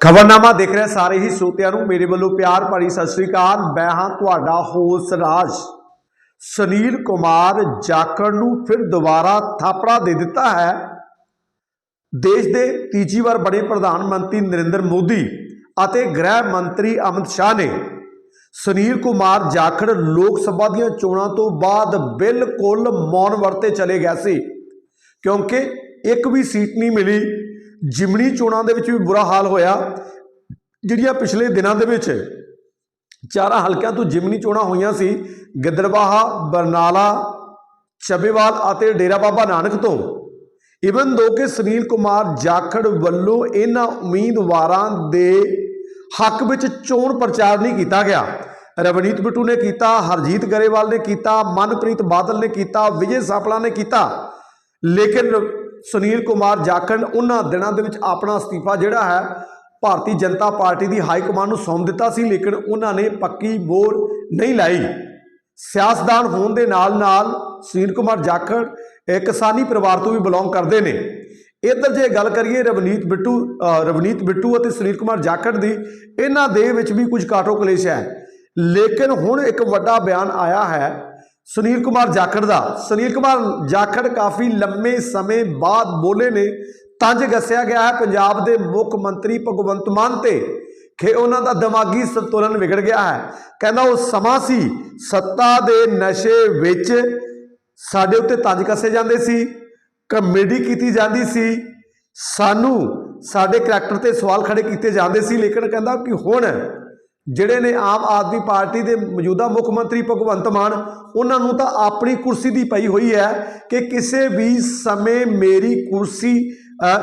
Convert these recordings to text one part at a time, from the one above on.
ਖਬਰਨਾਮਾ ਦੇਖ ਰਹੇ ਸਾਰੇ ਹੀ ਸਰੋਤਿਆਂ ਨੂੰ ਮੇਰੇ ਵੱਲੋਂ ਪਿਆਰ ਭਰੀ ਸਤਿ ਸ੍ਰੀ ਅਕਾਲ। ਮੈਂ ਹਾਂ ਤੁਹਾਡਾ ਹੋਸ ਰਾਜ। ਸੁਨੀਲ ਕੁਮਾਰ ਜਾਖੜ ਨੂੰ ਫਿਰ ਦੁਬਾਰਾ ਥਾਪੜਾ ਦੇ ਦਿੱਤਾ ਹੈ। ਦੇਸ਼ ਦੇ ਤੀਜੀ ਵਾਰ ਬਣੇ ਪ੍ਰਧਾਨ ਮੰਤਰੀ ਨਰਿੰਦਰ ਮੋਦੀ ਅਤੇ ਗ੍ਰਹਿ ਮੰਤਰੀ ਅਮਿਤ ਸ਼ਾਹ ਨੇ ਸੁਨੀਲ ਕੁਮਾਰ ਜਾਖੜ ਲੋਕ ਸਭਾ ਦੀਆਂ ਚੋਣਾਂ ਤੋਂ ਬਾਅਦ ਬਿਲਕੁਲ ਮੌਨ ਵਰਤੇ ਚਲੇ ਗਏ ਸੀ। ਕਿਉਂਕਿ ਇੱਕ ਵੀ ਸੀਟ ਨਹੀਂ ਮਿਲੀ। ਜਿਮਣੀ ਚੋਣਾਂ ਦੇ ਵਿੱਚ ਵੀ ਬੁਰਾ ਹਾਲ ਹੋਇਆ। ਜਿਹੜੀਆਂ ਪਿਛਲੇ ਦਿਨਾਂ ਦੇ ਵਿੱਚ ਚਾਰਾਂ ਹਲਕਿਆਂ ਤੋਂ ਜਿਮਨੀ ਚੋਣਾਂ ਹੋਈਆਂ ਸੀ, ਗਿੱਦੜਬਾਹਾ, ਬਰਨਾਲਾ ਚੱਬੇਵਾਲ ਅਤੇ ਡੇਰਾ ਬਾਬਾ ਨਾਨਕ ਤੋਂ। ਇਵਨ ਦੋ ਕਿ ਸੁਨੀਲ ਕੁਮਾਰ ਜਾਖੜ ਵੱਲੋਂ ਇਹਨਾਂ ਉਮੀਦਵਾਰਾਂ ਦੇ ਹੱਕ ਵਿੱਚ ਚੋਣ ਪ੍ਰਚਾਰ ਨਹੀਂ ਕੀਤਾ ਗਿਆ। ਰਵਨੀਤ ਬਿੱਟੂ ਨੇ ਕੀਤਾ, ਹਰਜੀਤ ਗਰੇਵਾਲ ਨੇ ਕੀਤਾ, ਮਨਪ੍ਰੀਤ ਬਾਦਲ ਨੇ ਕੀਤਾ, ਵਿਜੇ ਸਾਪਲਾ ਨੇ ਕੀਤਾ। ਲੇਕਿਨ ਸੁਨੀਲ ਕੁਮਾਰ ਜਾਖੜ ਉਹਨਾਂ ਦਿਨਾਂ ਦੇ ਵਿੱਚ ਆਪਣਾ ਅਸਤੀਫਾ ਜਿਹੜਾ ਹੈ, ਭਾਰਤੀ ਜਨਤਾ ਪਾਰਟੀ ਦੀ ਹਾਈ ਕਮਾਂਡ ਨੂੰ ਸੌਂਪ ਦਿੱਤਾ ਸੀ, ਲੇਕਿਨ ਉਹਨਾਂ ਨੇ ਪੱਕੀ ਮੋਹਰ ਨਹੀਂ ਲਾਈ। ਸਿਆਸਤਦਾਨ ਹੋਣ ਦੇ ਨਾਲ-ਨਾਲ ਸੁਨੀਲ ਕੁਮਾਰ ਜਾਖੜ ਕਿਸਾਨੀ ਪਰਿਵਾਰ ਤੋਂ ਵੀ ਬਿਲੋਂਗ ਕਰਦੇ ਨੇ। ਇੱਧਰ ਜੇ ਗੱਲ ਕਰੀਏ ਰਵਨੀਤ ਬਿੱਟੂ ਰਵਨੀਤ ਬਿੱਟੂ ਅਤੇ ਸੁਨੀਲ ਕੁਮਾਰ ਜਾਖੜ ਦੀ, ਇਹਨਾਂ ਦੇ ਵਿੱਚ ਵੀ ਕੁਝ ਕਾਟੋ ਕਲੇਸ਼ ਹੈ। ਲੇਕਿਨ ਹੁਣ ਇੱਕ ਵੱਡਾ ਬਿਆਨ ਆਇਆ ਹੈ ਸੁਨੀਲ ਕੁਮਾਰ ਜਾਖੜ ਦਾ। ਸੁਨੀਲ ਕੁਮਾਰ ਜਾਖੜ ਕਾਫੀ ਲੰਮੇ ਸਮੇਂ ਬਾਅਦ ਬੋਲੇ ਨੇ ਤੰਜ ਗੱਸਿਆ ਗਿਆ ਹੈ ਪੰਜਾਬ ਦੇ ਮੁੱਖ ਮੰਤਰੀ ਭਗਵੰਤ ਮਾਨ ਤੇ ਕਿ ਉਹਨਾਂ ਦਾ ਦਿਮਾਗੀ ਸੰਤੁਲਨ ਵਿਗੜ ਗਿਆ ਹੈ। ਕਹਿੰਦਾ ਉਹ ਸਮਾਂ ਸੀ ਸੱਤਾ ਦੇ ਨਸ਼ੇ ਵਿੱਚ ਸਾਡੇ ਉੱਤੇ ਤੰਜ ਕੱਸੇ ਜਾਂਦੇ ਸੀ, ਕਮੇਡੀ ਕੀਤੀ ਜਾਂਦੀ ਸੀ, ਸਾਨੂੰ ਸਾਡੇ ਕਰੈਕਟਰ ਤੇ ਸਵਾਲ ਖੜੇ ਕੀਤੇ ਜਾਂਦੇ ਸੀ, ਲੇਕਿਨ ਕਹਿੰਦਾ ਕਿ ਹੁਣ ਜਿਹੜੇ ਨੇ ਆਮ ਆਦਮੀ ਪਾਰਟੀ ਦੇ ਮੌਜੂਦਾ ਮੁੱਖ ਮੰਤਰੀ ਭਗਵੰਤ ਮਾਨ, ਉਹਨਾਂ ਨੂੰ ਤਾਂ ਆਪਣੀ ਕੁਰਸੀ ਦੀ ਪਈ ਹੋਈ ਹੈ ਕਿ ਕਿਸੇ ਵੀ ਸਮੇਂ ਮੇਰੀ ਕੁਰਸੀ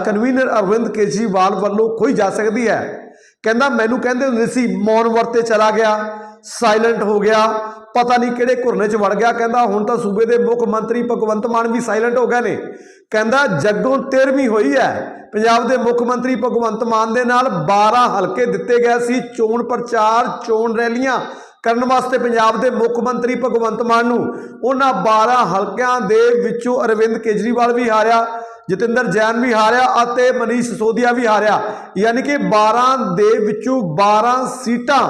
ਕਨਵੀਨਰ ਅਰਵਿੰਦ ਕੇਜਰੀਵਾਲ ਵੱਲੋਂ ਖੋਈ ਜਾ ਸਕਦੀ ਹੈ। ਕਹਿੰਦਾ, ਮੈਨੂੰ ਕਹਿੰਦੇ ਹੁੰਦੇ ਸੀ, ਮੌਨ ਵਰਤੇ ਚਲਾ ਗਿਆ ਸਾਇਲੈਂਟ ਹੋ ਗਿਆ, ਪਤਾ ਨਹੀਂ ਕਿਹੜੇ ਘੁਰਨੇ 'ਚ ਵੜ ਗਿਆ। ਕਹਿੰਦਾ, ਹੁਣ ਤਾਂ ਸੂਬੇ ਦੇ ਮੁੱਖ ਮੰਤਰੀ ਭਗਵੰਤ ਮਾਨ ਵੀ ਸਾਇਲੈਂਟ ਹੋ ਗਏ ਨੇ। ਕਹਿੰਦਾ, ਜੱਗੋਂ 13ਵੀਂ ਹੋਈ ਹੈ ਪੰਜਾਬ ਦੇ ਮੁੱਖ ਮੰਤਰੀ ਭਗਵੰਤ ਮਾਨ ਦੇ ਨਾਲ 12 ਹਲਕੇ ਦਿੱਤੇ ਗਏ ਸੀ ਚੋਣ ਪ੍ਰਚਾਰ, ਚੋਣ ਰੈਲੀਆਂ ਕਰਨ ਵਾਸਤੇ ਪੰਜਾਬ ਦੇ ਮੁੱਖ ਮੰਤਰੀ ਭਗਵੰਤ ਮਾਨ ਨੂੰ। ਉਹਨਾਂ 12 ਹਲਕਿਆਂ ਦੇ ਵਿੱਚੋਂ ਅਰਵਿੰਦ ਕੇਜਰੀਵਾਲ ਵੀ ਹਾਰਿਆ, ਜਤਿੰਦਰ ਜੈਨ ਵੀ ਹਾਰਿਆ ਅਤੇ ਮਨੀਸ਼ ਸਿਸੋਦੀਆ ਵੀ ਹਾਰਿਆ। ਯਾਨੀ ਕਿ 12 ਦੇ ਵਿੱਚੋਂ 12 ਸੀਟਾਂ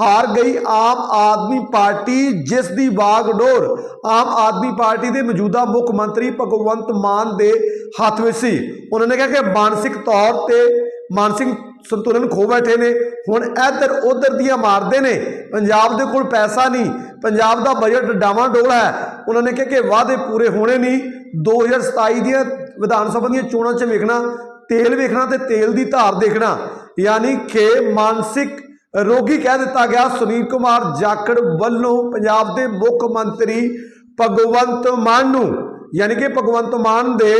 ਹਾਰ ਗਈ ਆਮ ਆਦਮੀ ਪਾਰਟੀ, ਜਿਸ ਦੀ ਬਾਗਡੋਰ ਆਮ ਆਦਮੀ ਪਾਰਟੀ ਦੇ ਮੌਜੂਦਾ ਮੁੱਖ ਮੰਤਰੀ ਭਗਵੰਤ ਮਾਨ ਦੇ ਹੱਥ ਵਿੱਚ ਸੀ। ਉਹਨਾਂ ਨੇ ਕਿਹਾ ਕਿ ਮਾਨਸਿਕ ਤੌਰ ਤੇ ਮਾਨਸਿਕ ਸੰਤੁਲਨ ਖੋ ਬੈਠੇ ਨੇ। ਹੁਣ ਇੱਧਰ ਉੱਧਰ ਦੀਆਂ ਮਾਰਦੇ ਨੇ। ਪੰਜਾਬ ਦੇ ਕੋਲ ਪੈਸਾ ਨਹੀਂ। ਪੰਜਾਬ ਦਾ ਬਜਟ ਡਾਵਾਂ ਡੋਲਾ ਹੈ। ਉਹਨਾਂ ਨੇ ਕਿਹਾ ਕਿ ਵਾਅਦੇ ਪੂਰੇ ਹੋਣੇ ਨਹੀਂ। 2027 ਦੀਆਂ ਵਿਧਾਨ ਸਭਾ ਦੀਆਂ ਚੋਣਾਂ 'ਚ ਵੇਖਣਾ, ਤੇਲ ਵੇਖਣਾ ਤੇ ਤੇਲ ਦੀ ਧਾਰ ਦੇਖਣਾ। ਯਾਨੀ ਕਿ ਮਾਨਸਿਕ ਰੋਗੀ ਕਹਿ ਦਿੱਤਾ ਗਿਆ, ਸੁਨੀਲ ਕੁਮਾਰ ਜਾਖੜ ਵੱਲੋਂ ਪੰਜਾਬ ਦੇ ਮੁੱਖ ਮੰਤਰੀ ਭਗਵੰਤ ਮਾਨ ਨੂੰ, ਯਾਨੀ ਕਿ ਭਗਵੰਤ ਮਾਨ ਦੇ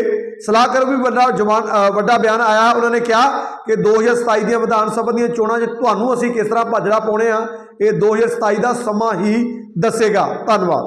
ਸਲਾਹਕਾਰ ਵੀ ਵੱਡਾ ਜਵਾਨ ਵੱਡਾ ਬਿਆਨ ਆਇਆ। ਉਹਨਾਂ ਨੇ ਕਿਹਾ ਕਿ 2027 ਦੀਆਂ ਵਿਧਾਨ ਸਭਾ ਦੀਆਂ ਚੋਣਾਂ 'ਚ ਤੁਹਾਨੂੰ ਅਸੀਂ ਕਿਸ ਤਰ੍ਹਾਂ ਭਾਜੜਾ ਪਾਉਣੇ ਆ, ਇਹ 2027 ਦਾ ਸਮਾਂ ਹੀ ਦੱਸੇਗਾ। ਧੰਨਵਾਦ।